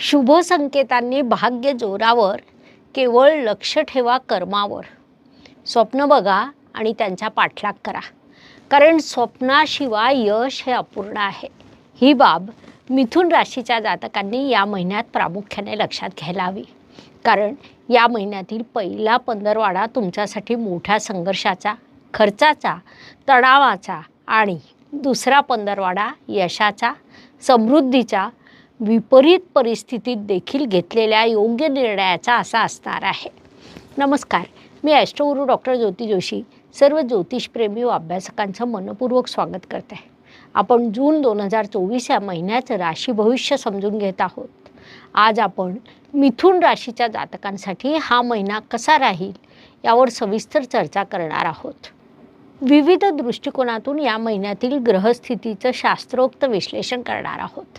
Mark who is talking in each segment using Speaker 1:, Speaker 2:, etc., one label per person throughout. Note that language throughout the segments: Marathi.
Speaker 1: शुभ संकेतांनी भाग्य जोरावर केवळ लक्ष ठेवा कर्मावर. स्वप्न बघा आणि त्यांचा पाठलाग करा. कारण स्वप्नाशिवाय यश हे अपूर्ण आहे. ही बाब मिथुन राशीच्या जातकांनी या महिन्यात प्रामुख्याने लक्षात घ्यायला हवी. कारण या महिन्यातील पहिला पंधरवाडा तुमच्यासाठी मोठ्या संघर्षाचा खर्चाचा तणावाचा आणि दुसरा पंधरवाडा यशाचा समृद्धीचा विपरीत परिस्थितीत देखील घेतलेल्या योग्य निर्णयाचा असा असणार आहे. नमस्कार मी ॲस्ट्रोगुरू डॉक्टर ज्योती जोशी सर्व ज्योतिषप्रेमी व अभ्यासकांचं मनपूर्वक स्वागत करते आपण जून दोन हजार चोवीस या महिन्याचं राशी भविष्य समजून घेत आहोत. आज आपण मिथुन राशीच्या जातकांसाठी हा महिना कसा राहील यावर सविस्तर चर्चा करणार आहोत. विविध दृष्टिकोनातून या महिन्यातील ग्रहस्थितीचं शास्त्रोक्त विश्लेषण करणार आहोत.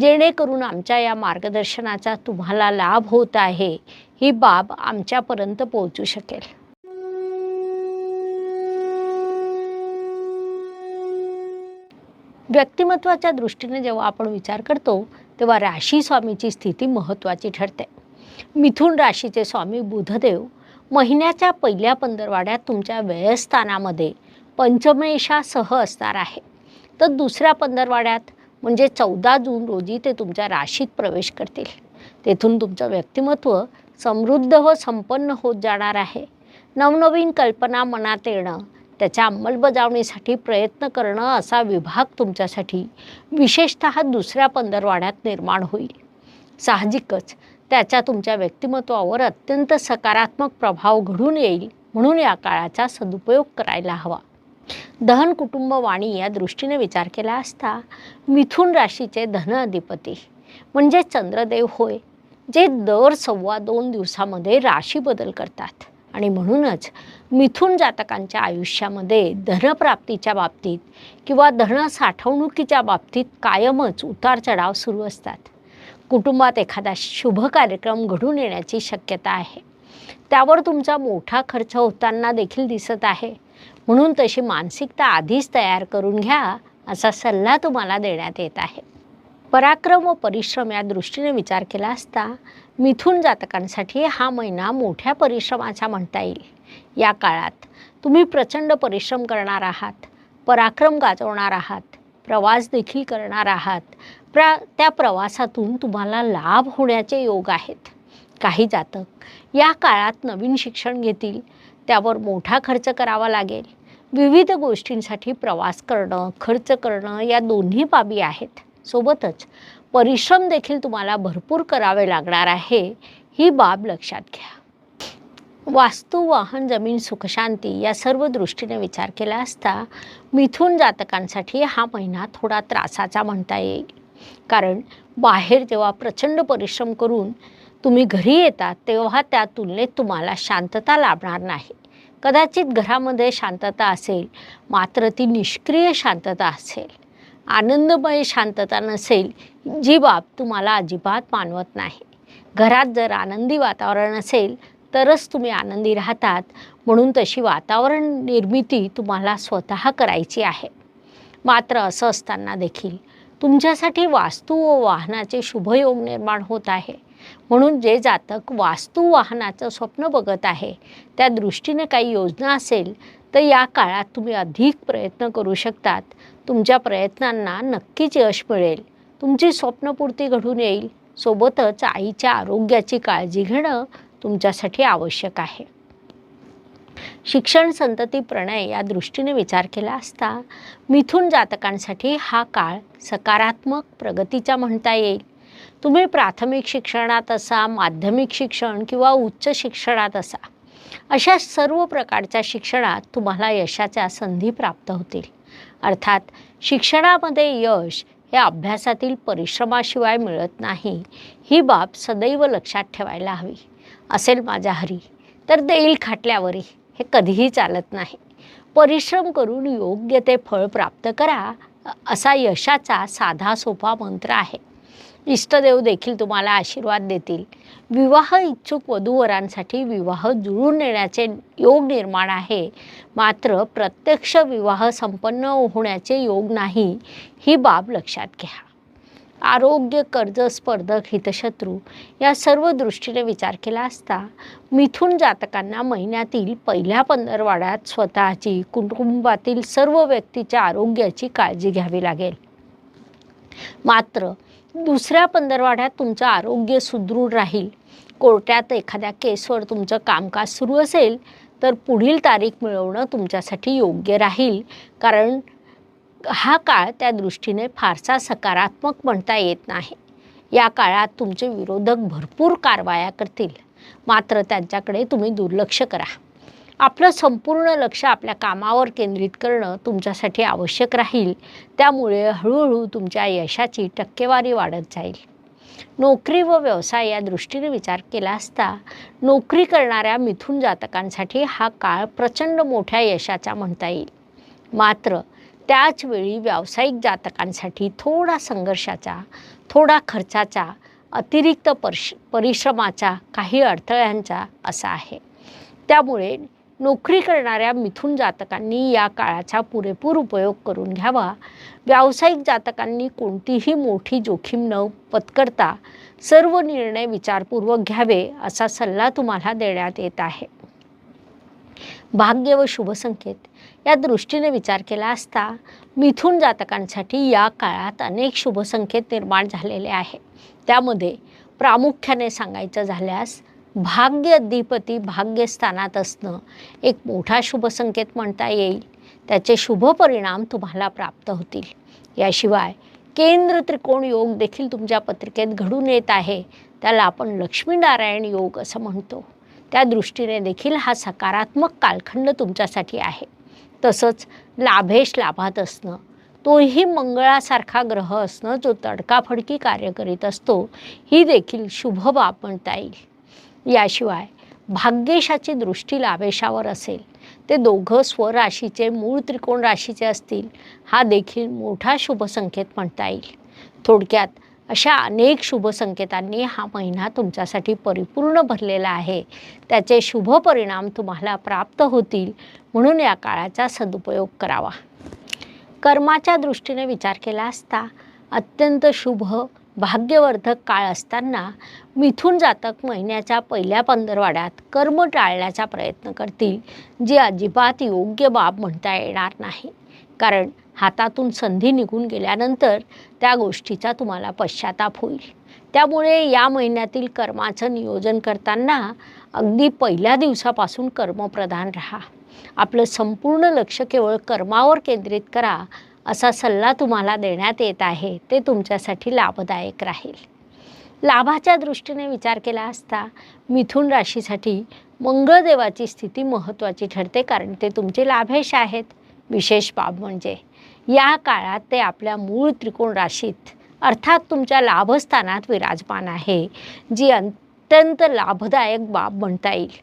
Speaker 1: जेणेकरून आमच्या या मार्गदर्शनाचा तुम्हाला लाभ होत आहे ही बाब आमच्यापर्यंत पोहोचू शकेल. व्यक्तिमत्वाच्या दृष्टीने जेव्हा आपण विचार करतो तेव्हा राशी स्वामीची स्थिती महत्त्वाची ठरते. मिथुन राशीचे स्वामी बुधदेव महिन्याच्या पहिल्या पंधरवाड्यात तुमच्या व्ययस्थानामध्ये पंचमेशासह असणार आहे. तर दुसऱ्या पंधरवाड्यात म्हणजे चौदा जून रोजी ते तुमच्या राशीत प्रवेश करतील. तेथून तुमचं व्यक्तिमत्व समृद्ध व संपन्न होत जाणार आहे. नवनवीन कल्पना मनात येणं त्याच्या अंमलबजावणीसाठी प्रयत्न करणं असा विभाग तुमच्यासाठी विशेषतः दुसऱ्या पंधरवाड्यात निर्माण होईल. साहजिकच त्याचा तुमच्या व्यक्तिमत्वावर अत्यंत सकारात्मक प्रभाव घडून येईल म्हणून या काळाचा सदुपयोग करायला हवा. दहन कुटुंब वाणी या दृष्टीने विचार केला असता मिथुन राशीचे धन अधिपती म्हणजे चंद्रदेव होय जे दर सव्वा दोन दिवसामध्ये राशी बदल करतात. आणि म्हणूनच मिथुन जातकांच्या आयुष्यामध्ये धनप्राप्तीच्या बाबतीत किंवा धन साठवणुकीच्या बाबतीत कायमच उतार चढाव सुरू असतात. कुटुंबात एखादा शुभ कार्यक्रम घडून येण्याची शक्यता आहे. त्यावर तुमचा मोठा खर्च होताना देखील दिसत आहे. म्हणून तशी मानसिकता आधीच तयार करून घ्या असा सल्ला तुम्हाला देण्यात येत आहे. पराक्रम व परिश्रम या दृष्टीने विचार केला असता मिथून जातकांसाठी हा महिना मोठ्या परिश्रमाचा म्हणता येईल. या काळात तुम्ही प्रचंड परिश्रम करणार आहात पराक्रम गाजवणार आहात प्रवास देखील करणार आहात. प्रा त्या प्रवासातून तुम्हाला लाभ होण्याचे योग आहेत. काही जातक या काळात नवीन शिक्षण घेतील त्यावर मोठा खर्च करावा लागेल. विविध गोष्टींसाठी प्रवास करणं खर्च करणं या दोन्ही बाबी आहेत. सोबतच परिश्रम देखील तुम्हाला भरपूर करावे लागणार आहे ही बाब लक्षात घ्या. वास्तू वाहन जमीन सुखशांती या सर्व दृष्टीने विचार केला असता मिथून जातकांसाठी हा महिना थोडा त्रासाचा म्हणता येईल. कारण बाहेर जेव्हा प्रचंड परिश्रम करून तुम्ही घरी येतात तेव्हा त्या तुलनेत तुम्हाला शांतता लाभणार नाही. कदाचित घरामध्ये शांतता असेल मात्र ती निष्क्रिय शांतता असेल. आनंदमय शांतता नसेल जी बाब तुम्हाला अजिबात मानवत नाही. घरात जर आनंदी वातावरण असेल तरच तुम्ही आनंदी राहतात. म्हणून तशी वातावरण निर्मिती तुम्हाला स्वतः करायची आहे. मात्र असं असताना देखील तुमच्यासाठी वास्तू व वाहनाचे शुभयोग निर्माण होत आहे. म्हणून जे जातक वास्तू वाहनाचं स्वप्न बघत आहे त्या दृष्टीने काही योजना असेल तर या काळात तुम्ही अधिक प्रयत्न करू शकतात. तुमच्या प्रयत्नांना नक्कीच यश मिळेल. तुमची स्वप्नपूर्ती घडून येईल. सोबतच आईच्या आरोग्याची काळजी घेणं तुमच्यासाठी आवश्यक आहे. शिक्षण संतती प्रणय या दृष्टीने विचार केला असता मिथुन जातकांसाठी हा काळ सकारात्मक प्रगतीचा म्हणता येईल. तुम्ही प्राथमिक शिक्षणात असा माध्यमिक शिक्षण किंवा उच्च शिक्षणात असा अशा सर्व प्रकारच्या शिक्षणात तुम्हाला यशाच्या संधी प्राप्त होतील. अर्थात शिक्षणामध्ये यश हे अभ्यासातील परिश्रमाशिवाय मिळत नाही ही बाब सदैव लक्षात ठेवायला हवी. असेल माझ्या हरी तर देईल खाटल्यावरही हे कधीही चालत नाही. परिश्रम करून योग्य ते फळ प्राप्त करा असा यशाचा साधा सोपा मंत्र आहे. इष्टदेव देखील तुम्हाला आशीर्वाद देतील. विवाह इच्छुक वधूवरांसाठी विवाह जुळून नेण्याचे योग निर्माण आहे. मात्र प्रत्यक्ष विवाह संपन्न होण्याचे योग नाही ही बाब लक्षात घ्या. आरोग्य कर्ज स्पर्धक हितशत्रू या सर्व दृष्टीने विचार केला असता मिथून जातकांना महिन्यातील पहिल्या पंधरवाड्यात स्वतःची कुटुंबातील सर्व व्यक्तीच्या आरोग्याची काळजी घ्यावी लागेल. मात्र दुसऱ्या पंधरवाड्यात तुमचं आरोग्य सुदृढ राहील. कोर्टात एखाद्या केसवर तुमचं कामकाज सुरू असेल तर पुढील तारीख मिळवणं तुमच्यासाठी योग्य राहील. कारण हा काळ त्या दृष्टीने फारसा सकारात्मक म्हणता येत नाही. या काळात तुमचे विरोधक भरपूर कारवाया करतील. मात्र त्यांच्याकडे तुम्ही दुर्लक्ष करा. आपलं संपूर्ण लक्ष आपल्या कामावर केंद्रित करणं तुमच्यासाठी आवश्यक राहील. त्यामुळे हळूहळू तुमच्या यशाची टक्केवारी वाढत जाईल. नोकरी व व्यवसाय या दृष्टीने विचार केला असता नोकरी करणाऱ्या मिथुन जातकांसाठी हा काळ प्रचंड मोठ्या यशाचा म्हणता येईल. मात्र त्याच वेळी व्यावसायिक जातकांसाठी थोडा संघर्षाचा थोडा खर्चाचा अतिरिक्त परश परिश्रमाचा काही अडथळ्यांचा असा आहे. त्यामुळे नोकरी करणाऱ्या मिथुन जातकांनी या काळाचा पुरेपूर उपयोग करून घ्यावा. व्यावसायिक जातकांनी कोणतीही मोठी जोखीम न पत्करता सर्व निर्णय विचारपूर्वक घ्यावे असा सल्ला तुम्हाला देण्यात येत आहे. भाग्य व शुभसंकेत या दृष्टीने विचार केला असता मिथुन जातकांसाठी या काळात अनेक शुभसंकेत निर्माण झालेले आहे. त्यामध्ये प्रामुख्याने सांगायचं झाल्यास भाग्य अधिपती भाग्यस्थानात असणं एक मोठा शुभ संकेत म्हणता येईल. त्याचे शुभ परिणाम तुम्हाला प्राप्त होतील. याशिवाय केंद्र त्रिकोण योग देखील तुमच्या पत्रिकेत घडून येत आहे. त्याला आपण लक्ष्मीनारायण योग असं म्हणतो. त्या दृष्टीने देखील हा सकारात्मक कालखंड तुमच्यासाठी आहे. तसंच लाभेश लाभात असणं तोही मंगळासारखा ग्रह असणं जो तडकाफडकी कार्य करीत असतो ही देखील शुभ बाब म्हणता येईल. याशिवाय भाग्येशाची दृष्टी लाभेशावर असेल. ते दोघं स्वराशीचे मूळ त्रिकोण राशीचे असतील हा देखील मोठा शुभ संकेत म्हणता येईल. थोडक्यात अशा अनेक शुभ संकेतांनी हा महिना तुमच्यासाठी परिपूर्ण भरलेला आहे. त्याचे शुभ परिणाम तुम्हाला प्राप्त होतील म्हणून या काळाचा सदुपयोग करावा. कर्माच्या दृष्टीने विचार केला असता अत्यंत शुभ भाग्यवर्धक काळ असताना मिथून जातक महिन्याच्या पहिल्या पंधरवाड्यात कर्म टाळण्याचा प्रयत्न करतील जी अजिबात योग्य बाब म्हणता येणार नाही. कारण हातातून संधी निघून गेल्यानंतर त्या गोष्टीचा तुम्हाला पश्चाताप होईल. त्यामुळे या महिन्यातील कर्माचं नियोजन करताना अगदी पहिल्या दिवसापासून कर्मप्रधान राहा. आपलं संपूर्ण लक्ष केवळ कर्मावर केंद्रित करा असा सल्ला तुम्हाला देण्यात येत आहे ते तुमच्यासाठी लाभदायक राहील. लाभाच्या दृष्टीने विचार केला असता मिथुन राशीसाठी मंगळदेवाची स्थिती महत्त्वाची ठरते कारण ते तुमचे लाभेश आहेत. विशेष बाब म्हणजे या काळात ते आपल्या मूळ त्रिकोण राशीत अर्थात तुमच्या लाभस्थानात विराजमान आहे जी अत्यंत लाभदायक बाब म्हणता येईल.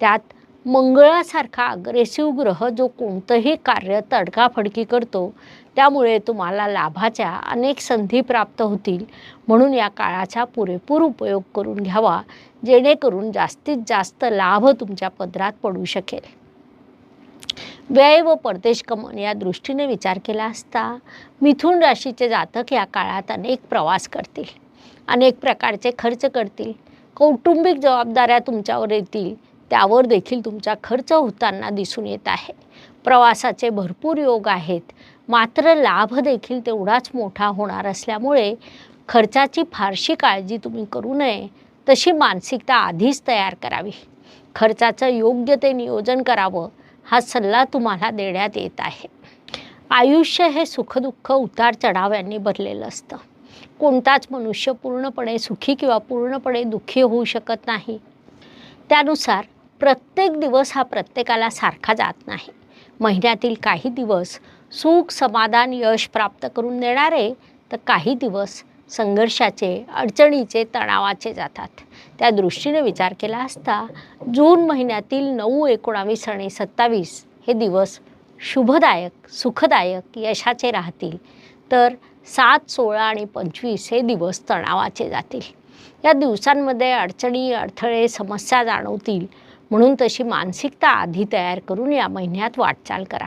Speaker 1: त्यात मंगळासारखा अग्रेसिव्ह ग्रह जो कोणतंही कार्य तडकाफडकी करतो त्यामुळे तुम्हाला लाभाच्या अनेक संधी प्राप्त होतील. म्हणून या काळाचा पुरेपूर उपयोग करून घ्यावा जेणेकरून जास्तीत जास्त लाभ तुमच्या पदरात पडू शकेल. व्यय व परदेश कमन या दृष्टीने विचार केला असता मिथुन राशीचे जातक या काळात अनेक प्रवास करतील अनेक प्रकारचे खर्च करतील. कौटुंबिक जबाबदाऱ्या तुमच्यावर येतील. त्यावर देखील तुमचा खर्च होताना दिसून येत आहे. प्रवासाचे भरपूर योग आहेत. मात्र लाभ देखील तेवढाच मोठा होणार असल्यामुळे खर्चाची फारशी काळजी तुम्ही करू नये. तशी मानसिकता आधीच तयार करावी. खर्चाचं योग्य ते नियोजन करावं हा सल्ला तुम्हाला देण्यात येत आहे. आयुष्य हे सुखदुःख उतार चढाव यांनी भरलेलं असतं. कोणताच मनुष्य पूर्णपणे सुखी किंवा पूर्णपणे दुःखी होऊ शकत नाही. त्यानुसार प्रत्येक दिवस हा प्रत्येकाला सारखा जात नाही. महिन्यातील काही दिवस सुख समाधान यश प्राप्त करून देणारे तर काही दिवस संघर्षाचे अडचणीचे तणावाचे जातात. त्या दृष्टीने विचार केला असता जून महिन्यातील नऊ एकोणावीस आणि सत्तावीस हे दिवस शुभदायक सुखदायक यशाचे राहतील. तर सात सोळा आणि पंचवीस हे दिवस तणावाचे जातील. या दिवसांमध्ये अडचणी अडथळे समस्या जाणवतील. म्हणून तशी मानसिकता आधी तयार करून या महिन्यात वाटचाल करा.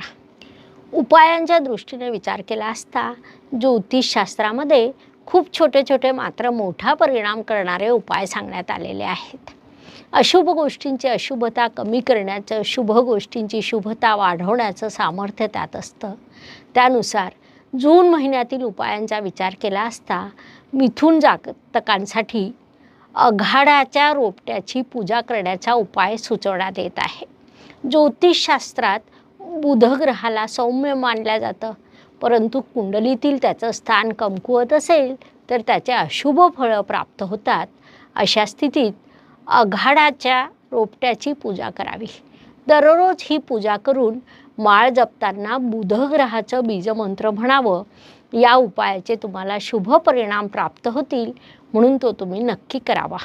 Speaker 1: उपायांच्या दृष्टीने विचार केला असता ज्योतिषशास्त्रामध्ये खूप छोटे छोटे मात्र मोठा परिणाम करणारे उपाय सांगण्यात आलेले आहेत. अशुभ गोष्टींची अशुभता कमी करण्याचं शुभ गोष्टींची शुभता वाढवण्याचं सामर्थ्य त्यात असतं. त्यानुसार जून महिन्यातील उपायांचा विचार केला असता मिथून जातकांसाठी अघाडाच्या रोपट्याची पूजा करण्याचा उपाय सुचवण्यात येत आहे. ज्योतिषशास्त्रात बुधग्रहाला सौम्य मानलं जातं. परंतु कुंडलीतील त्याचं स्थान कमकुवत असेल तर त्याचे अशुभ फळं प्राप्त होतात. अशा स्थितीत अघाडाच्या रोपट्याची पूजा करावी. दररोज ही पूजा करून माळ जपताना बुधग्रहाचं बीजमंत्र म्हणावं. या उपायाचे तुम्हाला शुभ परिणाम प्राप्त होतील म्हणून तो तुम्ही नक्की करावा.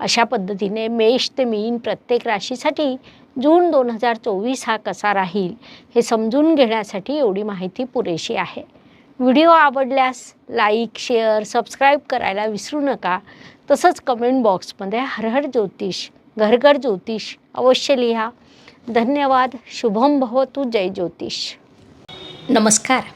Speaker 1: अशा पद्धतीने मेष ते मीन प्रत्येक राशीसाठी जून दोन हजार चोवीस हा कसा राहील हे समजून घेण्यासाठी एवढी माहिती पुरेशी आहे. व्हिडिओ आवडल्यास लाईक शेअर सबस्क्राईब करायला विसरू नका. तसंच कमेंट बॉक्समध्ये हर हर ज्योतिष घरघर ज्योतिष अवश्य लिहा. धन्यवाद. शुभम भवतु. जय ज्योतिष. नमस्कार.